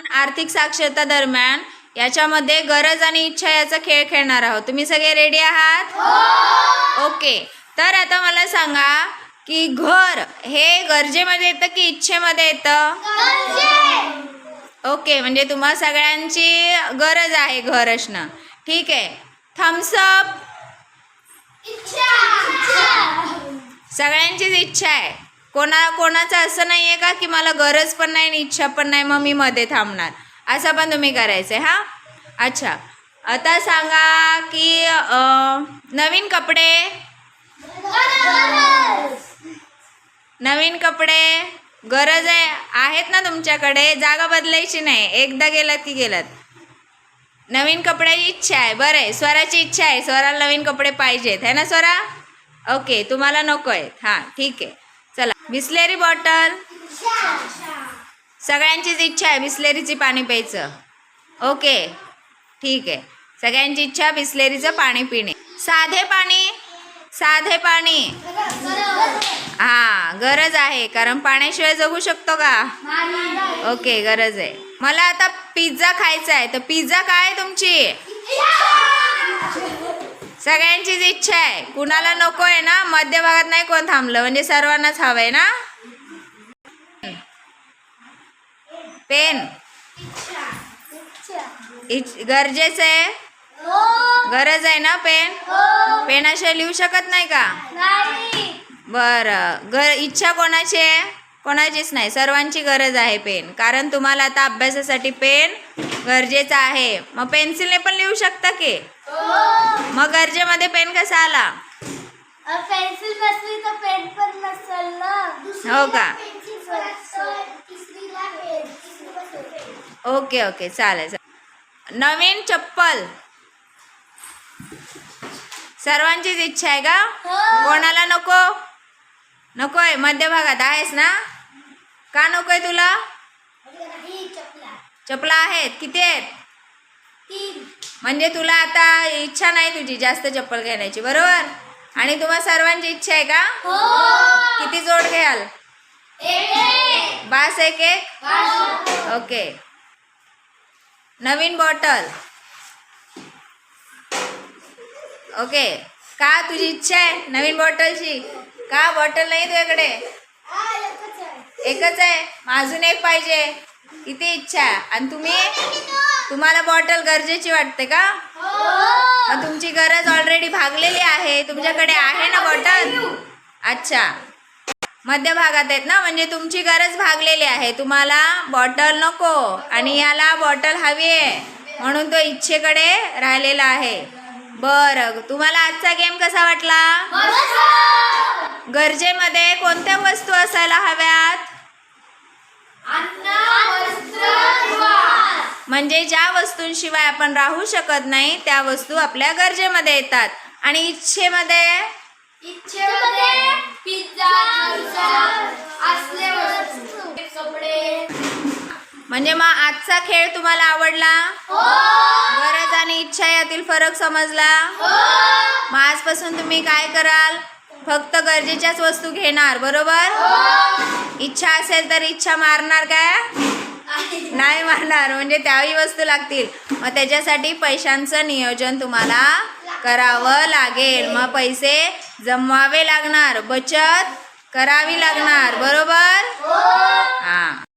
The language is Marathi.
आपण आर्थिक साक्षरता दरम्यान याच्यामध्ये गरज आणि इच्छा याचा खेळ खेळणार आहोत. तुम्ही सगळे रेडी आहात? ओके तर आता मला सांगा की घर हे गरजेमध्ये येतं की इच्छेमध्ये येतं? ओके म्हणजे तुम्हा सगळ्यांची गरज आहे घर असणं. ठीक आहे. थम्सअप सगळ्यांचीच इच्छा आहे. कोणा कोणाचं असं नाही आहे का की मला गरज पण नाही आणि इच्छा पण नाही मग मी मध्ये थांबणार. असं पण तुम्ही करायचं आहे हां? अच्छा. आता सांगा की नवीन कपडे? नवीन कपडे? गरज आहे आहेत ना तुमच्याकडे? जागा बदलायची नाही. एकदा गेलात की गेलात. नवीन कपड्याची इच्छा आहे. बरं आहे. स्वराची इच्छा आहे. स्वराला नवीन कपडे पाहिजेत. है ना स्वरा? ओके. तुम्हाला नको आहेत. हां ठीक आहे. चला बिस्लेरी बॉटल. सगळ्यांचीच इच्छा आहे बिस्लेरीची पाणी प्यायचं. ओके ठीक आहे. सगळ्यांची इच्छा बिस्लेरीचं पाणी पिणे. साधे पाणी साधे पाणी. हां गरज आहे कारण पाण्याशिवाय जगू शकतो का? ओके गरज आहे. मला आता पिझ्झा खायचा आहे तर पिझ्झा काय आहे तुमची? सगळ्यांचीच इच्छा आहे. कुणाला नको आहे ना मध्यभागात नाही कोण थांबलं म्हणजे सर्वांनाच हवंय ना? पेन. इच- गरजेचं आहे? गरज आहे ना पेन? पेनाशिवाय लिहू शकत नाही का? बरं. गर इच्छा कोणाची आहे? कोणाचीच नाही. सर्वांची गरज आहे पेन. कारण तुम्हाला आता अभ्यासासाठी पेन गरजेचं आहे. मग पेन्सिलने पण लिहू शकता की? मग गरजेमध्ये पेन कसा आला? पेन्सिल नसली तर पेन पण नसेल ना? हो का? Okay okay. चालेल चालेल. नवीन चप्पल. सर्वांचीच इच्छा आहे का? कोणाला नको? नकोय मध्यभागात आहेस ना? का नकोय तुला? ही चपला आहेत. किती आहेत? म्हणजे तुला आता इच्छा नाही तुझी जास्त चप्पल घेण्याची बरोबर? आणि तुम्हा सर्वांची इच्छा आहे का? हो. किती जोड घ्याल? बास एक एक? ओके. नवीन बॉटल. ओके. का तुझी इच्छा आहे नवीन बॉटलची? का बॉटल नाही तुझ्याकडे? एकच आहे. अजून एक पाहिजे. किती इच्छा. आहे आणि तुम्ही? तुम्हाला बॉटल गरजेची वाटते का? मग तुमची गरज ऑलरेडी भागलेली आहे. तुमच्याकडे आहे ना बॉटल? अच्छा. मध्यभागात आहेत ना? म्हणजे तुमची गरज भागलेली आहे. तुम्हाला बॉटल नको. आणि याला बॉटल हवी आहे. म्हणून तो इच्छेकडे राहिलेला आहे. बरं. तुम्हाला आजचा गेम कसा वाटला? गरजेमध्ये कोणत्या वस्तू असायला हव्यात? म्हणजे ज्या वस्तूंशिवाय आपण राहू शकत नाही त्या वस्तू आपल्या गरजेमध्ये येतात. आणि इच्छेमध्ये? म्हणजे मग आजचा खेळ तुम्हाला आवडला? हो. गरज आणि इच्छा यातील फरक समजला? मग आजपासून तुम्ही काय कराल? फक्त गरजेच्याच वस्तू घेणार बरोबर? इच्छा असेल तर इच्छा मारणार काय नाही मारणार म्हणजे त्याही वस्तू लागतील. मग त्याच्यासाठी पैशांचं नियोजन तुम्हाला करावं लागेल. मग पैसे जमवावे लागणार बचत करावी लागणार बरोबर? हां.